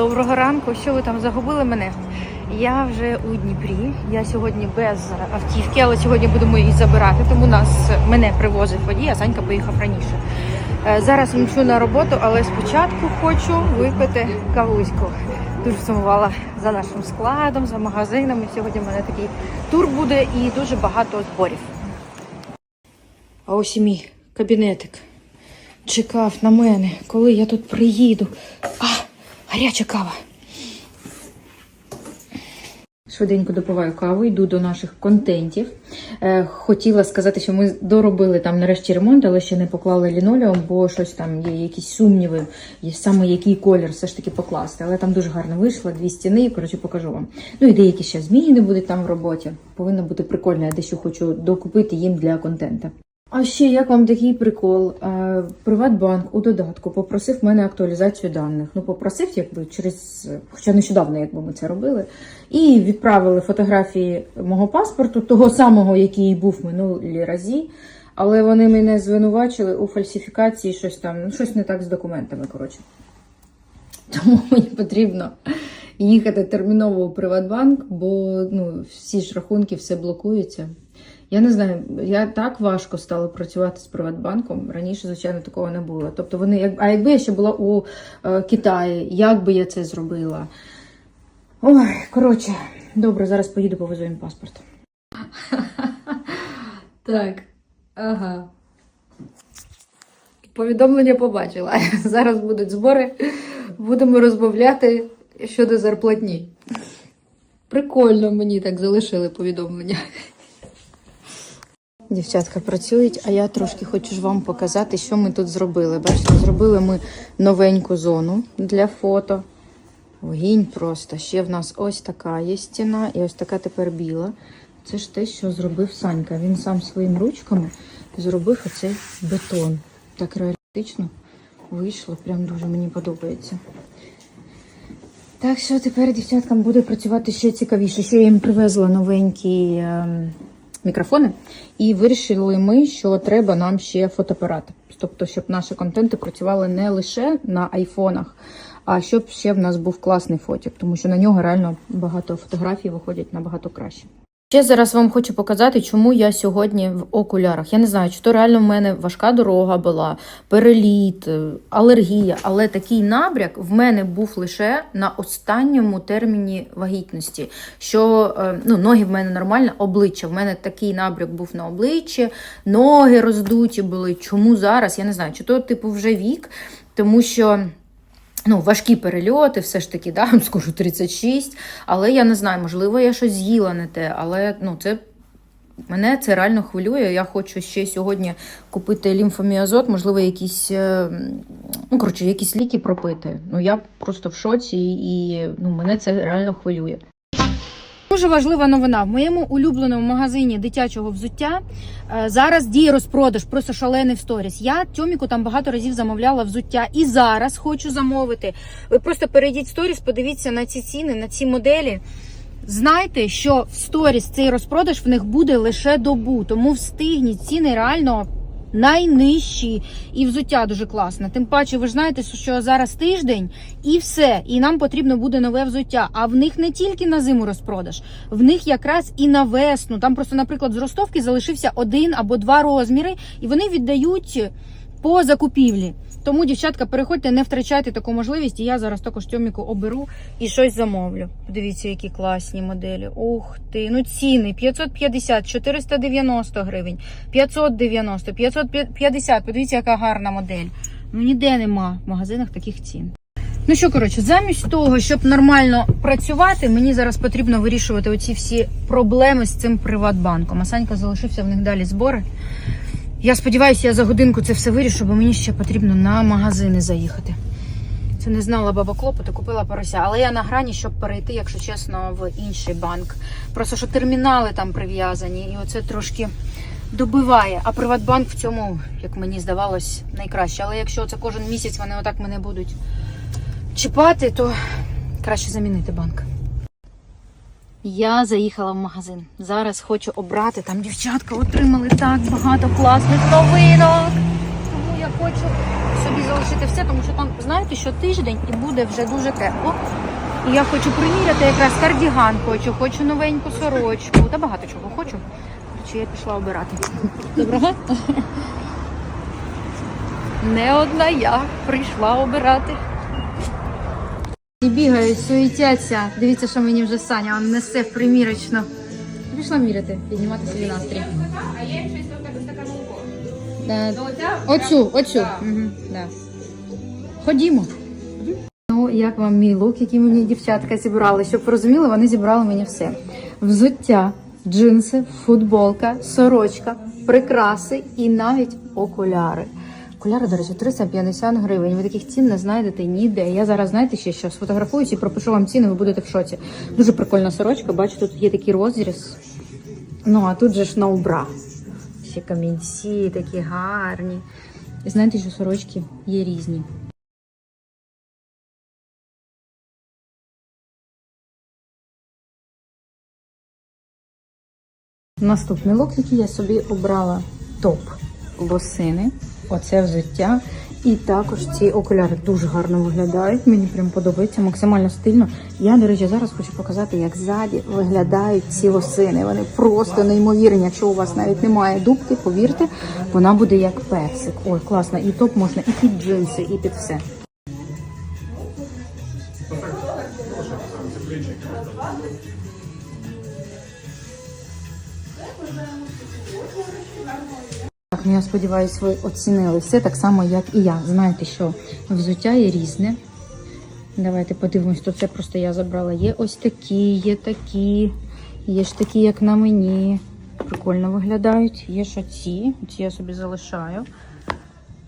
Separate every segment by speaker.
Speaker 1: Доброго ранку, що ви там загубили мене? Я вже у Дніпрі. Я сьогодні без автівки, але сьогодні будемо її забирати, тому нас мене привозить водій, а Санька поїхав раніше. Е, Зараз мчу на роботу, але спочатку хочу випити кавуську. Дуже сумувала за нашим складом, за магазинами. Сьогодні в мене такий тур буде і дуже багато зборів. А ось і мій кабінетик чекав на мене, коли я тут приїду. А, гаряча кава. Швиденько допиваю каву, йду до наших контентів. Е, хотіла сказати, що ми доробили там нарешті ремонт, але ще не поклали лінолеум, бо щось там є якісь сумніви, є саме який колір все ж таки покласти. Але там дуже гарно вийшло, дві стіни, коротше, покажу вам. Ну і деякі ще зміни будуть там в роботі. Повинно бути прикольно, я дещо хочу докупити їм для контенту. А ще як вам такий прикол? Е, Приватбанк у додатку попросив мене актуалізацію даних. Ну, попросив, якби через, хоча нещодавно, якби ми це робили, і відправили фотографії мого паспорту, того самого, який був минулі разі. Але вони мене звинувачили у фальсифікації, щось там, ну щось не так з документами. Коротше. Тому мені потрібно їхати терміново у Приватбанк, бо ну, всі ж рахунки, все блокується. Я не знаю, я так важко стало працювати з Приватбанком. Раніше, звичайно, такого не було. Тобто вони, а якби я ще була у е, Китаї, як би я це зробила? Ой, коротше, добре, зараз поїду, повезу їм паспорт. Так, ага. Повідомлення побачила. Зараз будуть збори, будемо розмовляти щодо зарплатні. Прикольно мені так залишили повідомлення. Дівчатка працюють, а я трошки хочу ж вам показати, що ми тут зробили. Бачите, зробили ми новеньку зону для фото. Огінь просто. Ще в нас ось така є стіна, і ось така тепер біла. Це ж те, що зробив Санька. Він сам своїми ручками зробив оцей бетон. Так реалістично вийшло, прям дуже мені подобається. Так що тепер дівчаткам буде працювати ще цікавіше. Ще я їм привезла новенькі ем, мікрофони, і вирішили ми, що треба нам ще фотоапарат. Тобто, щоб наші контенти працювали не лише на айфонах, а щоб ще в нас був класний фотик, тому що на нього реально багато фотографій виходять набагато краще. Ще зараз вам хочу показати, чому я сьогодні в окулярах. Я не знаю, чи то реально в мене важка дорога була, переліт, е, алергія, але такий набряк в мене був лише на останньому терміні вагітності. Що е, ну, ноги в мене нормально, обличчя. В мене такий набряк був на обличчі, ноги роздуті були. Чому зараз? Я не знаю, чи то, типу, вже вік, тому що. Ну, важкі перельоти, все ж таки, да, скажу 36, але я не знаю, можливо, я щось з'їла не те, але ну, це мене це реально хвилює. Я хочу ще сьогодні купити лімфоміазот, можливо, якісь, е, ну, коротше, якісь ліки пропити. Ну, я просто в шоці і ну, мене це реально хвилює. Дуже важлива новина. В моєму улюбленому магазині дитячого взуття е, зараз діє розпродаж, просто шалений в сторіс. Я Тьоміку там багато разів замовляла взуття і зараз хочу замовити. Ви просто перейдіть в сторіс, подивіться на ці ціни, на ці моделі. Знайте, що в сторіс цей розпродаж в них буде лише добу, тому встигніть ціни реально найнижчі і взуття дуже класне. Тим паче, ви ж знаєте, що зараз тиждень і все, і нам потрібно буде нове взуття. А в них не тільки на зиму розпродаж, в них якраз і на весну. Там просто, наприклад, з ростовки залишився один або два розміри, і вони віддають по закупівлі. Тому, дівчатка, переходьте, не втрачайте таку можливість. І я зараз також Тьоміку оберу і щось замовлю. Подивіться, які класні моделі. Ух ти! Ну ціни 550, 490 гривень, 590, 550. Подивіться, яка гарна модель. Ну ніде нема в магазинах таких цін. Ну що, коротше, замість того, щоб нормально працювати, мені зараз потрібно вирішувати оці всі проблеми з цим Приватбанком. А Санька залишився в них далі збори. Я сподіваюся, я за годинку це все вирішу, бо мені ще потрібно на магазини заїхати. Це не знала баба клопоту, купила порося. Але я на грані, щоб перейти, якщо чесно, в інший банк. Просто що термінали там прив'язані, і оце трошки добиває. А Приватбанк в цьому, як мені здавалось, найкраще. Але якщо це кожен місяць вони отак мене будуть чіпати, то краще замінити банк. Я заїхала в магазин. Зараз хочу обрати. Там дівчатка отримали так багато класних новинок. Тому я хочу собі залишити все, тому що там, знаєте, що тиждень і буде вже дуже тепло. І я хочу приміряти якраз кардіган хочу, хочу новеньку сорочку. Та багато чого хочу. Коротше, я пішла обирати. Доброго. Не одна я прийшла обирати. І бігають, суетяться. Дивіться, що мені вже Саня он несе в примірочну. Пішла міряти, піднімати собі настрій.
Speaker 2: А є щось оця?
Speaker 1: Оцю, оцю. Ходімо. Ну, як вам мій лук, який мені дівчатка зібрали? Щоб розуміли, вони зібрали мені все: взуття, джинси, футболка, сорочка, прикраси і навіть окуляри. Окуляри, до речі, 350 гривень. Ви таких цін не знайдете ніде. Я зараз, знаєте, ще що сфотографуюсь і пропишу вам ціни, ви будете в шоці. Дуже прикольна сорочка, бачу, тут є такий розріз. Ну, а тут же ж ноубра. Ще камінці такі гарні. І знаєте, що сорочки є різні. Наступний лук, який я собі обрала топ лосини. Оце взуття. І також ці окуляри дуже гарно виглядають. Мені прям подобається, максимально стильно. Я, до речі, зараз хочу показати, як ззаді виглядають ці лосини. Вони просто неймовірні. Якщо у вас навіть немає дубки, повірте, вона буде як персик. Ой, класно. І топ можна і під джинси, і під все. Ну я сподіваюся, ви оцінили все так само, як і я. Знаєте, що взуття є різне. Давайте подивимось, то це просто я забрала. Є ось такі, є такі, є ж такі, як на мені. Прикольно виглядають. Є ж оці, ці я собі залишаю.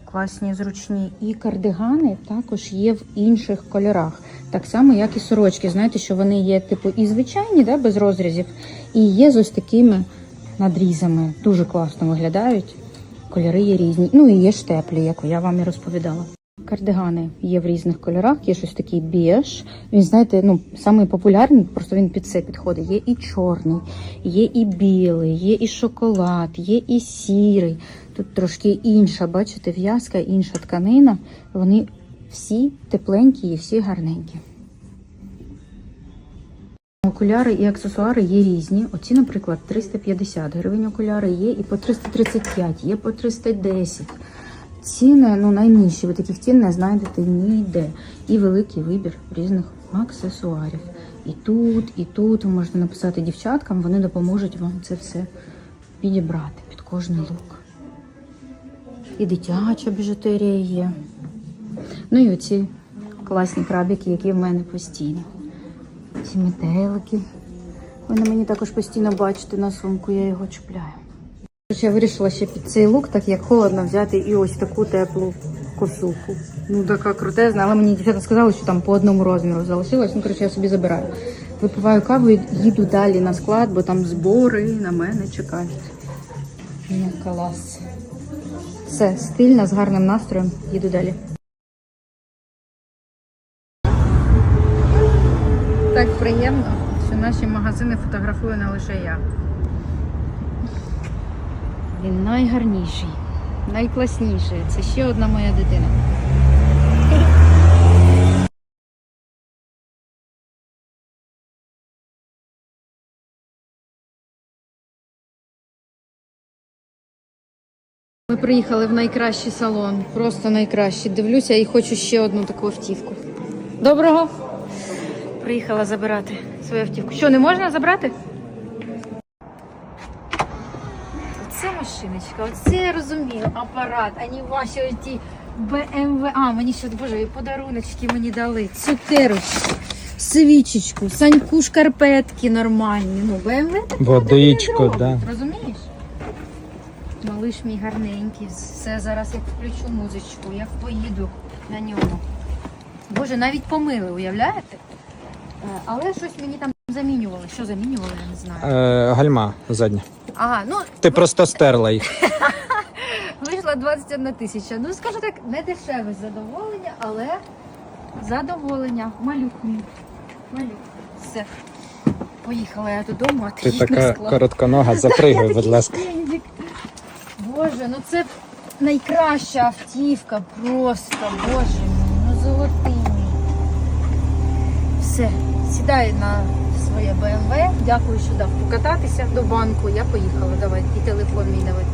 Speaker 1: Класні, зручні. І кардигани також є в інших кольорах. Так само, як і сорочки. Знаєте, що вони є, типу, і звичайні, да, без розрізів, і є з ось такими надрізами. Дуже класно виглядають. Кольори є різні. Ну і є ж теплі, як я вам і розповідала. Кардигани є в різних кольорах, є щось такий біж. Він, знаєте, ну, самий популярний, просто він під це підходить. Є і чорний, є і білий, є і шоколад, є і сірий. Тут трошки інша, бачите, в'язка, інша тканина. Вони всі тепленькі і всі гарненькі. Окуляри і аксесуари є різні. Оці, наприклад, 350 гривень окуляри є і по 335, є по 310. Ціни ну, найнижчі, ви таких цін не знайдете ніде. І великий вибір різних аксесуарів. І тут, і тут ви можете написати дівчаткам, вони допоможуть вам це все підібрати під кожний лук. І дитяча біжутерія є. Ну і оці класні крабики, які в мене постійно. Ці метелики. Ви на мені також постійно бачите на сумку, я його чіпляю. Я вирішила ще під цей лук, так як холодно, взяти і ось таку теплу косуху. Ну, така крутезна, але мені дівчата сказали, що там по одному розміру залишилось. Ну, коротше, я собі забираю. Випиваю каву і їду далі на склад, бо там збори на мене чекають. Клас. Все, стильно, з гарним настроєм. Їду далі. Приємно, що наші магазини фотографую не лише я. Він найгарніший, найкласніший. Це ще одна моя дитина. Ми приїхали в найкращий салон, просто найкращий. Дивлюся і хочу ще одну таку автівку. Доброго! Приїхала забирати свою автівку. Що, не можна забрати? Оце машиночка, оце я розумію, апарат, а не ваші оті BMW. А, мені ще, боже, і подаруночки мені дали. Цукерочки, свічечку, саньку шкарпетки нормальні. Ну, BMW так
Speaker 3: Водичку, да.
Speaker 1: Розумієш? Малиш мій гарненький. Все зараз як включу музичку, як поїду на ньому. Боже, навіть помили, уявляєте? Е, Але щось мені там замінювали. Що замінювали, я не знаю.
Speaker 3: Е, гальма задня.
Speaker 1: Ага, ну
Speaker 3: Ти просто стерла їх.
Speaker 1: вийшла 21 тисяча. Ну, скажу так, не дешеве задоволення, але задоволення. Малюк мій. Малюк. Все. Поїхала я додому, а ти,
Speaker 3: Ти
Speaker 1: на
Speaker 3: така
Speaker 1: склад.
Speaker 3: коротконога, запригай, будь ласка.
Speaker 1: Боже, ну це найкраща автівка, просто, боже мій, ну золотий. Все, сідаю на своє БМВ. Дякую, що дав покататися до банку. Я поїхала. Давай, і телефон мій давай.